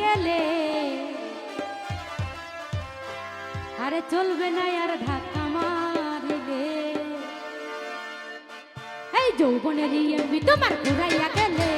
গেলে। আরে চলবে না আর ঢাকা মারিলে। এই যৌবনের এমবি তোমার ঘুরাইয়া গেলে।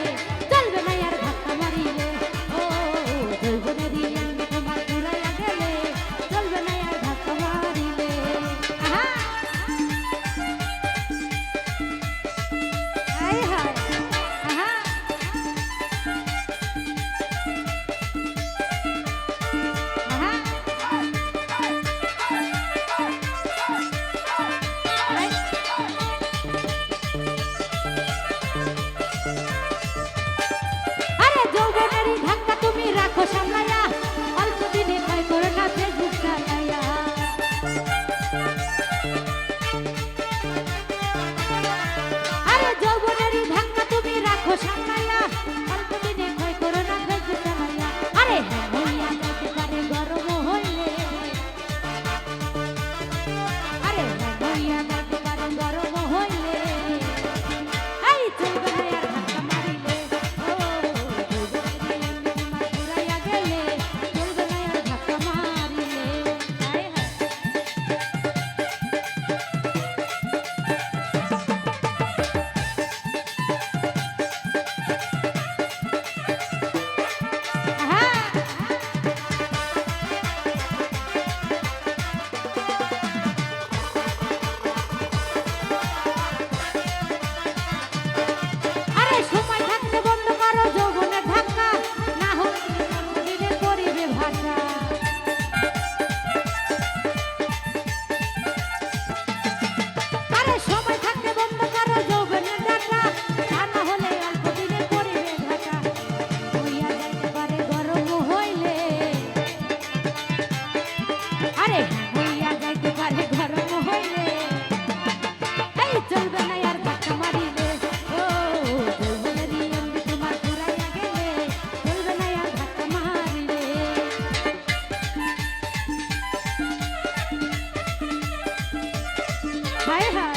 Hi,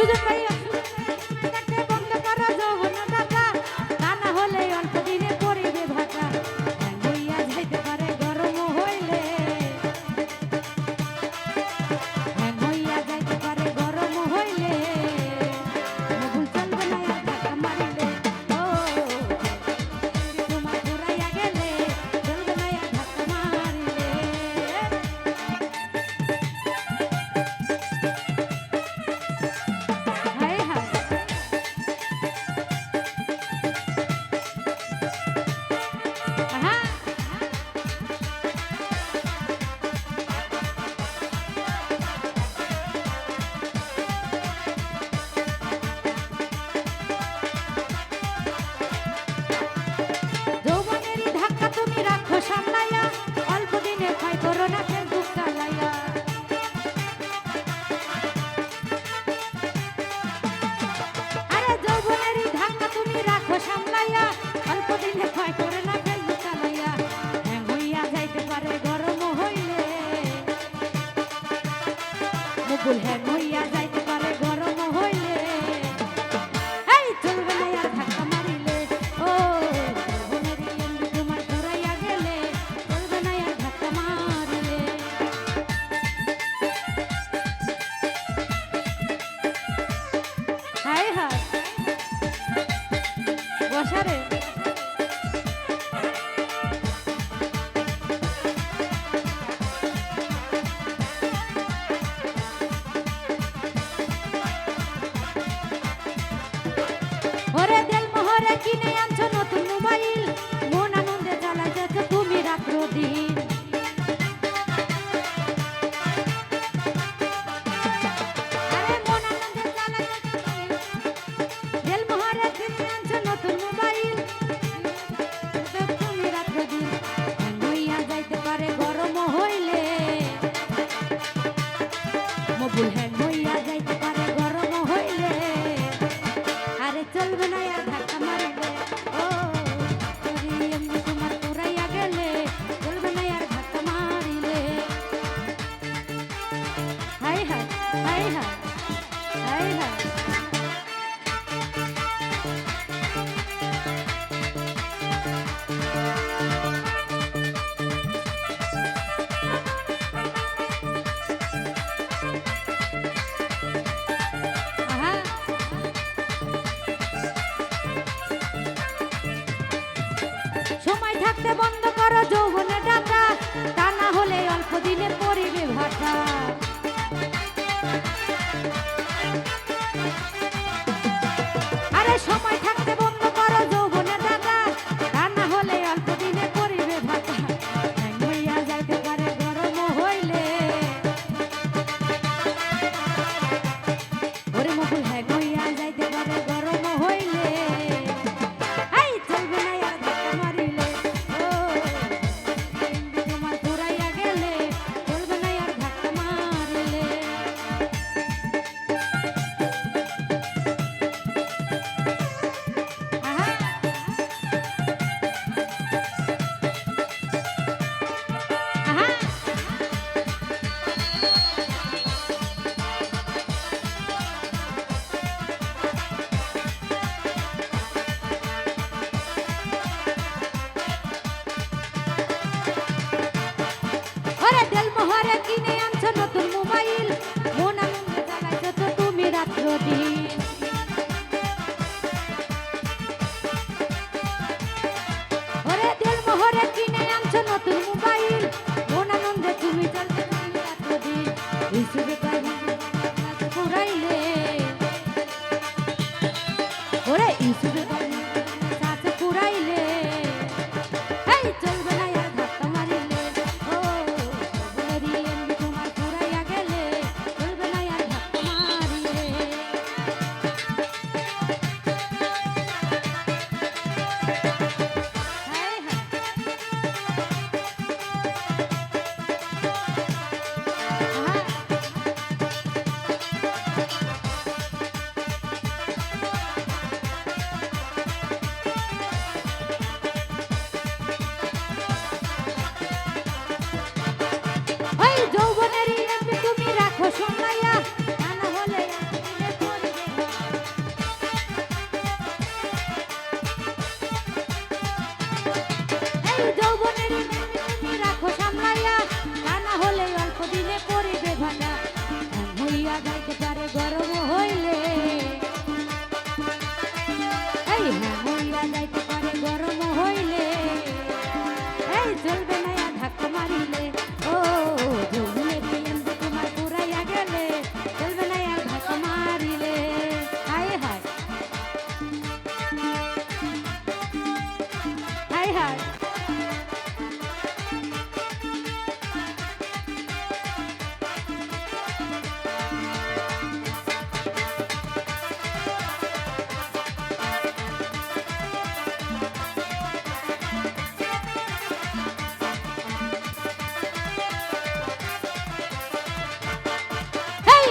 就在 বন্ধু লাগাইতে পারে গরম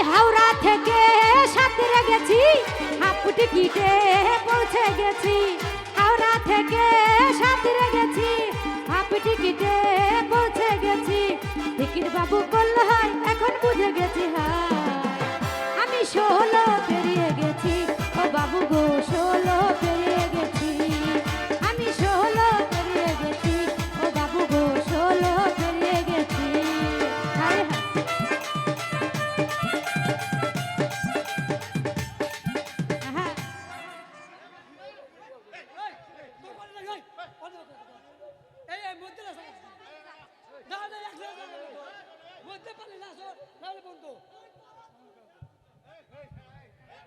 হাওড়া থেকে সাঁতরে গেছি হাফ টিকিটে পৌঁছে গেছি। হাওড়া থেকে সাঁতরে গেছি হাফ কিটে পৌঁছে গেছি। টিকিট বাবু করল হয় এখন বুঝে গেছি হ্যাঁ। আমি ষোলো পেরিয়ে গেছি, ও বাবু গোস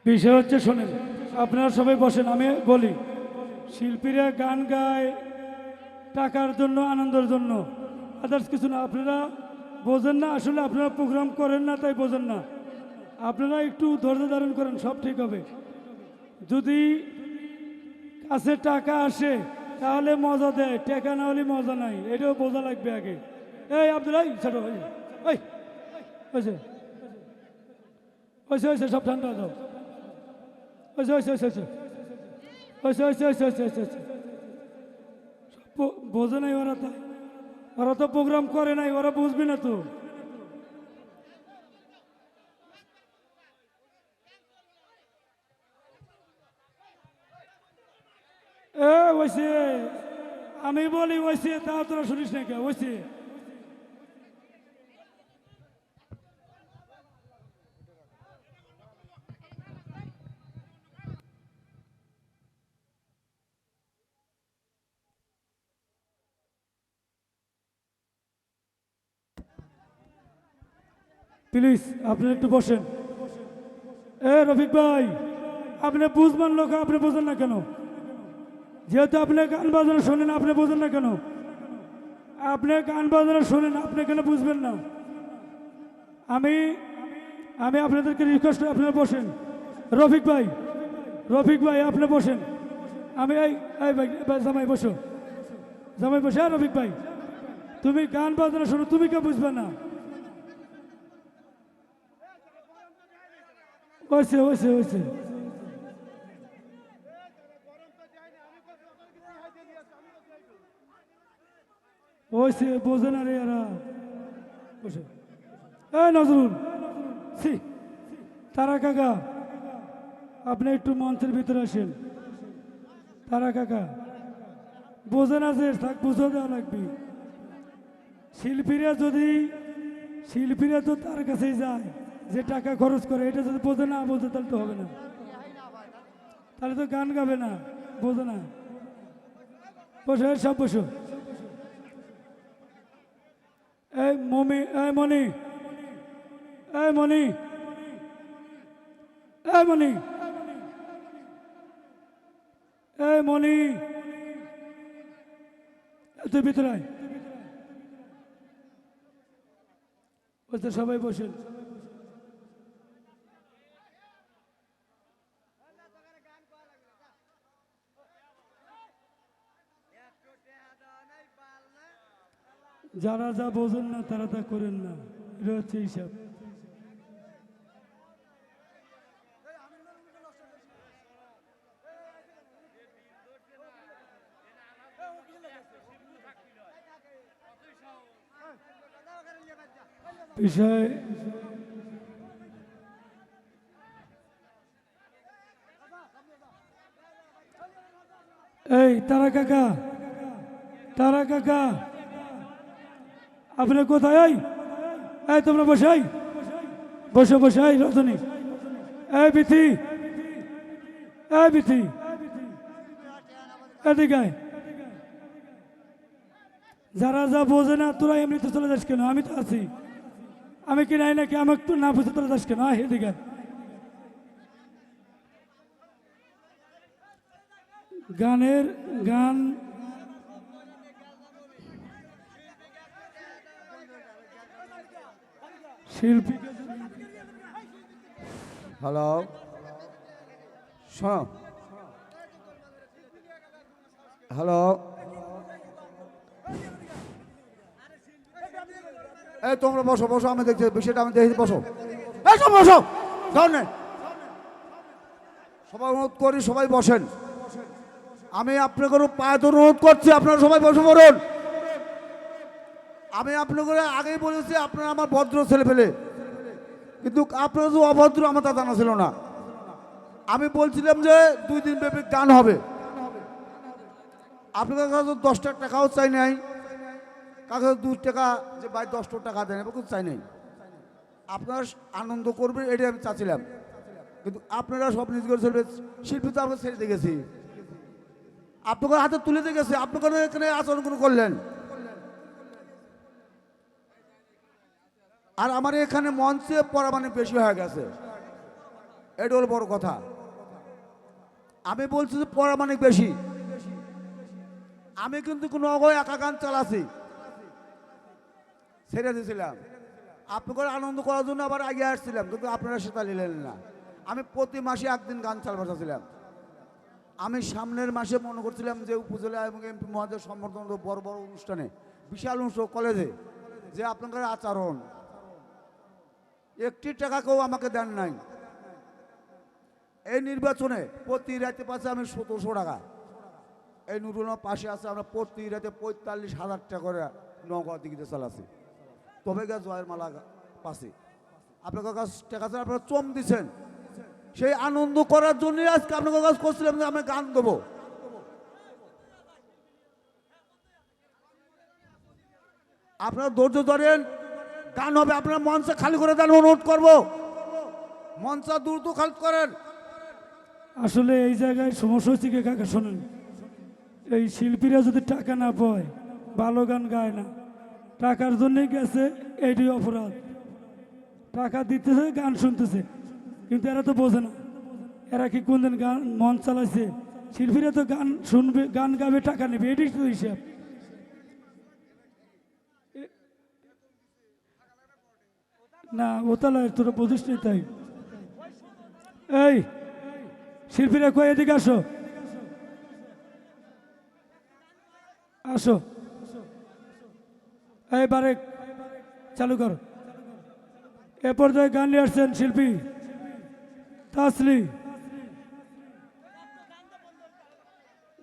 বিষয় হচ্ছে, শোনেন, আপনারা সবাই বসেন, আমি বলি, শিল্পীরা গান গায় টাকার জন্য, আনন্দের জন্য। আদার্স কিছু না, আপনারা বোঝেন না, আসলে আপনারা প্রোগ্রাম করেন না, তাই বোঝেন না। আপনারা একটু ধৈর্য ধারণ করেন, সব ঠিক হবে। যদি কাছে টাকা আসে, তাহলে মজা দেয়, টাকা না হলে মজা নাই, এটাও বোঝা লাগবে আগে। এই এই ছোট ওই ওই হয়েছে হয়েছে সব ঠান্ডা দাও। বোঝে নাই ওরা তো। ওরা তো প্রোগ্রাম করে নাই, ওরা বুঝবে না তো। এ, ওইসে। আমি বলি, ওইসে, তা তোরা শুনিস না ওইসে। প্লিজ আপনি একটু বসেন। এ রফিক ভাই আপনি বুঝবেন লোক আপনি বোঝেন না কেন? যেহেতু আপনি গান বাজানো শোনেন আপনি বোঝেন না কেন? আপনি গান বাজানো শোনেন আপনি কেন বুঝবেন না? আমি আমি আপনাদেরকে রিকোয়েস্ট করি আপনারা বসেন। রফিক ভাই রফিক ভাই আপনি বসেন। আমি এই ভাই, জামাই বসো। জামাই বসে হ্যাঁ রফিক ভাই। তুমি গান বাজানো শোনো তুমি কে বুঝবে না? হয়েছে হয়েছে হয়েছে হয়েছে বোঝে না রে বসে। এ নজরুল সি তারা কাকা, আপনি একটু মঞ্চের ভিতরে আসেন। তারা কাকা, বোঝে না যে বুঝে দেওয়া লাগবে। শিল্পীরা যদি, শিল্পীরা তো তার কাছেই যায়। যে টাকা খরচ করে, এটা যদি বোঝে না বোঝে তাহলে তো হবে না। তাহলে তো গান গাবে না, বোঝে না। বসো সব বসো। এই মমি, এই মনি এই মনি এই মনি এই মনি। এই তুই ভিতরে সবাই বসেন। যারা যা বোঝেন না তারা তা করেন না। এটা হচ্ছে হিসাব। বিষয় এই তারা কাকা তারা কাকা আপনি কোথায় এই এই তোমরা বসাই বসে বসে এই রজনী। এই বিথি। এই বিথি। এদিকে। যারা যা বোঝে না, তোরা এমনিতে চলে যাস কেন? আমি তো আছি। আমি কি নাই নাকি? আমাকে তো না বুঝে তোরা যাস কেন? এদিকে। গানের গান শিল্পী। হ্যালো শোনো। হ্যালো এই তোমরা বসো বসো, আমি দেখছি, বিষয়টা আমি দেখি বসো। সব বসো ধরনের সবাই অনুরোধ করি সবাই বসেন। আমি আপনাকে পায়ে অনুরোধ করছি, আপনারা সবাই বসে পড়ুন। আমি আপনাকে আগেই বলেছি, আপনারা আমার ভদ্র ছেলে ফেলে কিন্তু আপনারা যে অভদ্র, আমার তা জানা ছিল না। আমি বলছিলাম যে দুই দিন ব্যাপী গান হবে। আপনাদের কাছে দশ টাকা টাকাও চাই নাই। কাছে দু টাকা যে ভাই দশ টাকা দেন এবার কিছু চাই নাই। আপনারা আনন্দ করবেন, এটাই আমি চাচ্ছিলাম। কিন্তু আপনারা সব নিজ করে চলবে, শিল্পী তো আমরা ছেড়ে দিয়ে গেছি। আপনাদের হাতে তুলে দিয়ে গেছে আপনাদের এখানে আচরণ করে করলেন। আর আমার এখানে মঞ্চে পড়া মানে বেশি হয়ে গেছে। এটা হলো বড় কথা। আমি বলছি যে পরামানিক বেশি। আমি কিন্তু কোনো অগয় একা গান চালাছি। ছেড়ে দিয়েছিলাম। আপনাদের আনন্দ করার জন্য আবার আগে আসছিলাম, কিন্তু আপনারা সেটা নিলেন না। আমি প্রতি মাসে একদিন গান চালবার চাচ্ছিলাম। আমি সামনের মাসে মনে করছিলাম যে উপজেলা এবং এমপি মহাদের সম্বর্ধন বড় বড় অনুষ্ঠানে, বিশাল অনুষ্ঠান কলেজে, যে আপনাদের আচরণ। একটি টাকা কেউ আমাকে দেন নাই। এই নির্বাচনে প্রতি রাতে পাশে আমি সতেরোশো টাকা। এই নুরুনের পাশে আছে, আমরা প্রতি রাতে পঁয়তাল্লিশ হাজার টাকা করে নগদ দিকে চালাচ্ছি। তবে গা জয়ের মালা পাশে আপনার কাছে টাকা ছাড়া আপনারা চম দিচ্ছেন। সেই আনন্দ করার জন্যই আজকে আপনার কাছে করছিলাম যে আমি গান দেবো। আপনারা ধৈর্য ধরেন গান হবে, আপনার মঞ্চে খালি করে দেন, অনুরোধ করব। মঞ্চ দ্রুত খালি করেন। আসলে এই জায়গায় সমস্যা হচ্ছে কাকা, শোনেন। এই শিল্পীরা যদি টাকা না পায়, ভালো গান গায় না, টাকার জন্যই গেছে এইটাই অপরাধ। টাকা দিতেছে, গান শুনতেছে, কিন্তু এরা তো বোঝে না। এরা কি কোনদিন গান মন চালাইছে? শিল্পীরা তো গান শুনবে, গান গাবে, টাকা নেবে, এটাই তো হিসাব। না, ওতালায় তোরা বুঝিস নি তাই। এই, শিল্পীরা কয় এদিকে আসো? আসো। এই বারেক, চালু করো। এ পর্যায়ে গান নিয়ে আসছেন শিল্পী তাসলি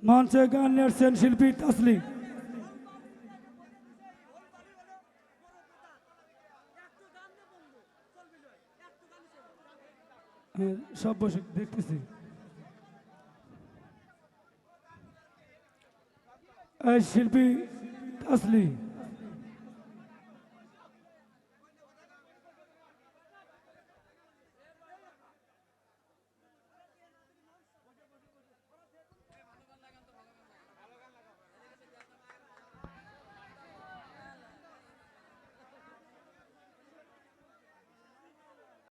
মঞ্চে গান নিয়ে আসছেন শিল্পী তাসলি সব বসে দেখতেছি। শিল্পী তাসলি